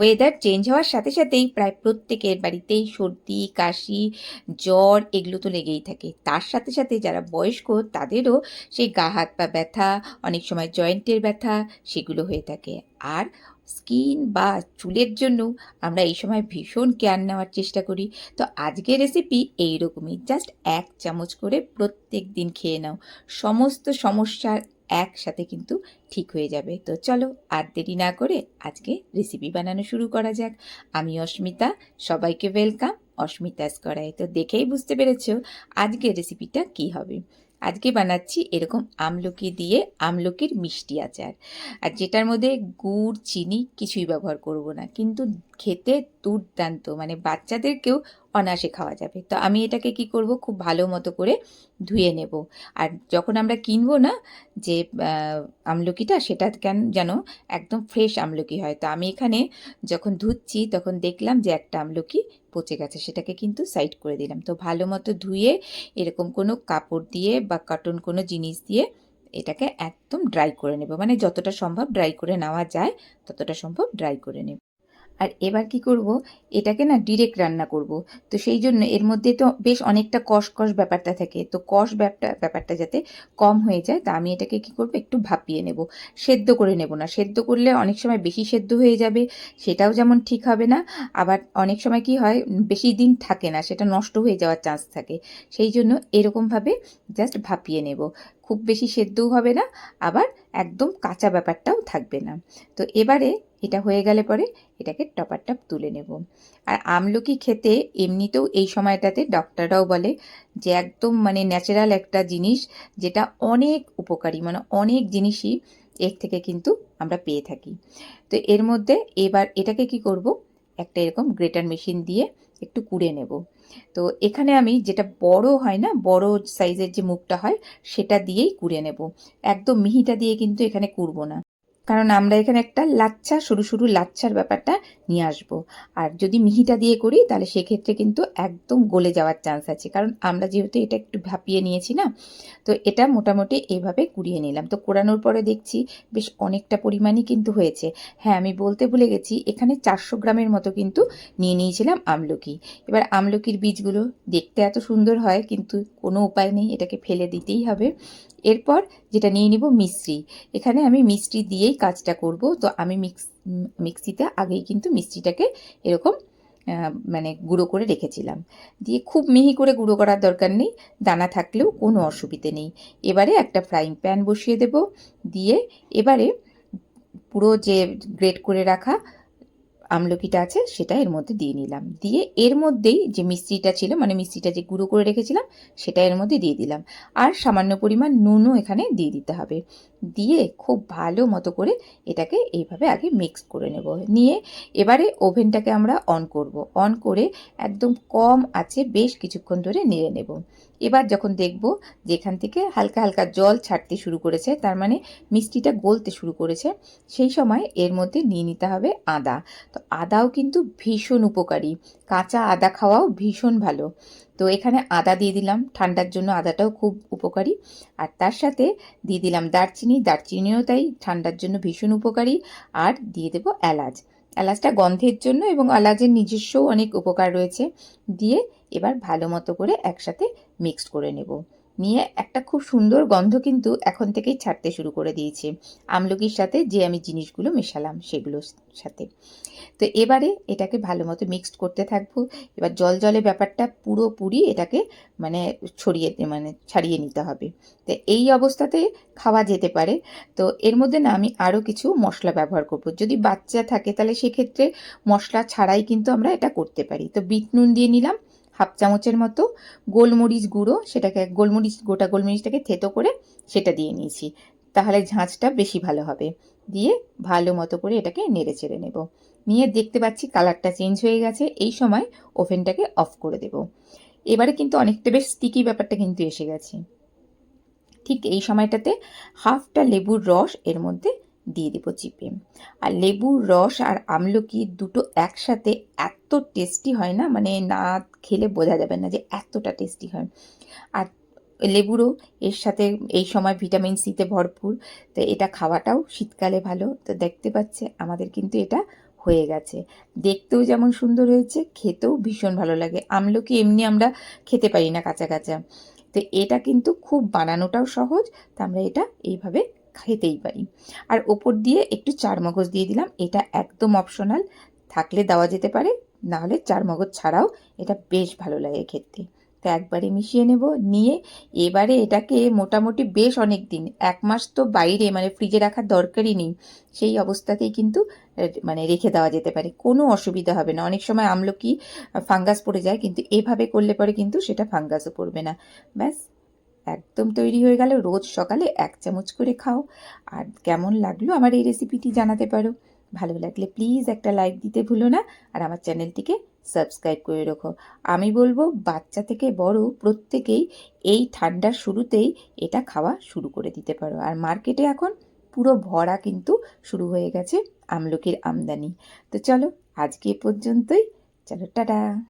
Weather change হওয়ার সাথে সাথেই প্রায় প্রত্যেকের বাড়িতেই সর্দি, কাশি, জ্বর এগুলো তো লেগেই থাকে। তার সাথে সাথে যারা বয়স্ক, তাদেরও সেই গা হাত পা ব্যথা, অনেক সময় জয়েন্টের ব্যথা সেগুলো হয়ে থাকে। আর স্কিন বা চুলের জন্য আমরা এই সময় ভীষণ কেয়ার নেওয়ার চেষ্টা করি। তো আজকের রেসিপি এই রকমই জাস্ট এক চামচ করে প্রত্যেক দিন খেয়ে নাও। সমস্ত সমস্যার একসাথে কিন্তু ঠিক হয়ে যাবে। তো চলো আর দেরি না করে আজকে রেসিপি বানানো শুরু করা যাক। আমি অস্মিতা, সবাইকে ওয়েলকাম অস্মিতাস করায় তো দেখেই বুঝতে পেরেছ আজকে রেসিপিটা কি হবে। আজকে বানাচ্ছি এরকম আমলকি দিয়ে আমলকির মিষ্টি আচার। আর যেটার মধ্যে গুড়, চিনি কিছুই ব্যবহার করব না। কিন্তু খেতে দুর্দান্ত মানে বাচ্চাদেরকেও অনায়াসে খাওয়া যাবে। তো আমি এটাকে কি করব? খুব ভালো মতো করে ধুয়ে নেব। আর যখন আমরা কিনবো না, যে আমলকিটা, সেটা কেন যেন একদম ফ্রেশ আমলকি হয়। তো আমি এখানে যখন ধুচ্ছি, তখন দেখলাম যে, একটা আমলকি পচে গেছে। সেটাকে কিন্তু সাইড করে দিলাম। তো ভালো মতো ধুয়ে, এরকম কোনো কাপড় দিয়ে বা কটন কোনো জিনিস দিয়ে এটাকে একদম ড্রাই করে নেব। মানে যতটা সম্ভব ড্রাই করে নেওয়া যায়, ততটা সম্ভব ড্রাই করে নেব। আর এবার কি করব? এটাকে না ডিরেক্ট রান্না করব। তো সেই জন্য এর মধ্যে তো বেশ অনেকটা কষ কষ ব্যাপারটা থাকে। তো কষ ব্যাপটা, ব্যাপারটা যাতে কম হয়ে যায়, তা আমি এটাকে কি করব? একটু ভাপিয়ে নেব। সেদ্ধ করে নেব না। সেদ্ধ করলে অনেক সময় বেশি সেদ্ধ হয়ে যাবে, সেটাও যেমন ঠিক হবে না। আবার অনেক সময় কি হয়, বেশি দিন থাকে না, সেটা নষ্ট হয়ে যাওয়ার চান্স থাকে। সেই জন্য এরকমভাবে জাস্ট ভাপিয়ে নেব। খুব বেশি সেদ্ধও হবে না, আবার একদম কাঁচা ব্যাপারটাও থাকবে না। তো এবারে এটা হয়ে গেলে পরে এটাকে টপার টপ তুলে নেব। আর আমলকি খেতে এমনিতেও এই সময়টাতে ডক্টররাও বলে যে একদম মানে ন্যাচারাল একটা জিনিস যেটা অনেক উপকারী মানে অনেক জিনিসই এর থেকে কিন্তু আমরা পেয়ে থাকি। তো এর মধ্যে এবার এটাকে কি করব? একটা এরকম গ্রেটার মেশিন দিয়ে একটু কুড়ে নেব। তো এখানে আমি যেটা বড় হয় না, বড় সাইজের যে মুখটা হয়, সেটা দিয়েই কুড়ে নেব। একদম মিহিটা দিয়ে কিন্তু এখানে কুড়বো না। কারণ আমরা এখানে একটা লাচ্ছা সরু সরু লাচ্ছার ব্যাপারটা নিয়ে আসব। আর যদি মিহিটা দিয়ে করি, তাহলে সেক্ষেত্রে কিন্তু একদম গলে যাওয়ার চান্স আছে। কারণ আমরা যেহেতু এটা একটু ভাপিয়ে নিয়েছি না, তো এটা মোটামুটি এইভাবে কুড়িয়ে নিলাম। তো কোরানোর পরে দেখছি বেশ অনেকটা পরিমাণই কিন্তু হয়েছে। হ্যাঁ আমি বলতে ভুলে গেছি, এখানে চারশো গ্রামের মতো কিন্তু নিয়ে নিয়েছিলাম আমলকি। এবার আমলকির বীজগুলো দেখতে এত সুন্দর হয়, কিন্তু কোনো উপায় নেই, এটাকে ফেলে দিতেই হবে। এরপর যেটা নিয়ে নিব মিশ্রি। এখানে আমি মিষ্টি দিয়েই কাজটা করব। তো আমি মিক্স, মিক্সিতে আগেই কিন্তু মিষ্টিটাকে এরকম মানে গুঁড়ো করে রেখেছিলাম। দিয়ে খুব মিহি করে গুঁড়ো করার দরকার নেই, দানা থাকলেও কোনো অসুবিধে নেই। এবারে একটা ফ্রাইং প্যান বসিয়ে দেব। দিয়ে এবারে পুরো যে গ্রেট করে রাখা আমলকিটা আছে, সেটা এর মধ্যে দিয়ে নিলাম। দিয়ে এর মধ্যেই যে মিষ্টিটা ছিল মানে মিষ্টিটা যে গুঁড়ো করে রেখেছিলাম, সেটা এর মধ্যে দিয়ে দিলাম। আর সামান্য পরিমাণ নুনও এখানে দিয়ে দিতে হবে। দিয়ে খুব ভালো মতো করে এটাকে এইভাবে আগে মিক্স করে নেব। নিয়ে এবারে ওভেনটাকে আমরা অন করব। অন করে একদম কম আছে, বেশ কিছুক্ষণ ধরে নেড়ে নেব। এবার যখন দেখব যে এখান থেকে হালকা হালকা জল ছাড়তে শুরু করেছে, তার মানে মিষ্টিটা গলতে শুরু করেছে, সেই সময় এর মধ্যে নিয়ে নিতে হবে আদা। তো আদাও কিন্তু ভীষণ উপকারী। কাঁচা আদা খাওয়াও ভীষণ ভালো। তো এখানে আদা দিয়ে দিলাম। ঠান্ডার জন্য আদাটাও খুব উপকারী। আর তার সাথে দিয়ে দিলাম দারচিনি। দারচিনিও তাই ঠান্ডার জন্য ভীষণ উপকারী। আর দিয়ে দেবো এলাচ। এলাচটা গন্ধের জন্য এবং এলাচের নিজস্ব অনেক উপকার রয়েছে। দিয়ে এবার ভালো মতো করে একসাথে মিক্সড করে নেব। নিয়ে একটা খুব সুন্দর গন্ধ কিন্তু এখন থেকেই ছাড়তে শুরু করে দিয়েছে। আমলকির সাথে যে আমি জিনিসগুলো মেশালাম সেগুলোর সাথে। তো এবারে এটাকে ভালো মতো মিক্সড করতে থাকব। এবার জল জলে ব্যাপারটা পুরোপুরি এটাকে মানে ছড়িয়ে মানে ছাড়িয়ে নিতে হবে। তো এই অবস্থাতে খাওয়া যেতে পারে। তো এর মধ্যে না আমি আরও কিছু মশলা ব্যবহার করব। যদি বাচ্চা থাকে তাহলে সেক্ষেত্রে মশলা ছাড়াই কিন্তু আমরা এটা করতে পারি। তো বিট নুন দিয়ে নিলাম। হাফ চামচের মতো গোলমরিচ গুঁড়ো, সেটাকে গোলমরিচ, গোটা গোলমরিচটাকে থেতো করে সেটা দিয়ে নিয়েছি। তাহলে ঝাঁঝটা বেশি ভালো হবে। দিয়ে ভালো মতো করে এটাকে নেড়ে চেড়ে নেব। নিয়ে দেখতে পাচ্ছি কালারটা চেঞ্জ হয়ে গেছে। এই সময় ওভেনটাকে অফ করে দেব। এবারে কিন্তু অনেকটা বেশ স্টিকি ব্যাপারটা কিন্তু এসে গেছে। ঠিক এই সময়টাতে হাফটা লেবুর রস এর মধ্যে দিয়ে দেবো চিপে আর লেবুর রস আর আমলকি দুটো একসাথে এত টেস্টি হয় না মানে না খেলে বোঝা যাবে না যে এতটা টেস্টি হয়। আর লেবুরও এর সাথে এই সময় ভিটামিন সিতে ভরপুর, তো এটা খাওয়াটাও শীতকালে ভালো। তো দেখতে পাচ্ছে আমাদের কিন্তু এটা হয়ে গেছে। দেখতেও যেমন সুন্দর হয়েছে, খেতেও ভীষণ ভালো লাগে। আমলকি এমনি আমরা খেতে পারি না কাঁচা কাঁচা। তো এটা কিন্তু খুব বানানোটাও সহজ, তো আমরা এটা এইভাবে খেতেই পারি। আর ওপর দিয়ে একটু চার মগজ দিয়ে দিলাম, এটা একদম অপশনাল থাকলে দেওয়া যেতে পারে না হলে চার মগজ ছাড়াও এটা বেশ ভালো লাগে খেতে। তো একবারে মিশিয়ে নেব, নিয়ে এবারে এটাকে মোটামুটি বেশ অনেক দিন এক মাস তো বাইরে মানে ফ্রিজে রাখার দরকারই নেই, সেই অবস্থাতেই কিন্তু মানে রেখে দেওয়া যেতে পারে, কোনো অসুবিধা হবে না। অনেক সময় আমলকি ফাঙ্গাস পড়ে যায়, কিন্তু এভাবে করলে পরে কিন্তু সেটা ফাঙ্গাসও পড়বে না, ব্যাস। একদম তৈরি হয়ে গেল। রোজ সকালে এক চামচ করে খাও। আর কেমন লাগল আমার এই রেসিপিটি জানাতে পারো। ভালো লাগলে প্লিজ একটা লাইক দিতে ভুলো না। আর আমার চ্যানেলটিকে সাবস্ক্রাইব করে রাখো। আমি বলব, বাচ্চা থেকে বড় প্রত্যেকেই এই ঠান্ডার শুরুতেই এটা খাওয়া শুরু করে দিতে পারো। আর মার্কেটে এখন পুরো ভরা কিন্তু শুরু হয়ে গেছে আমলকির আমদানি। তো চলো, আজকে এ পর্যন্তই। চলো, টাটা।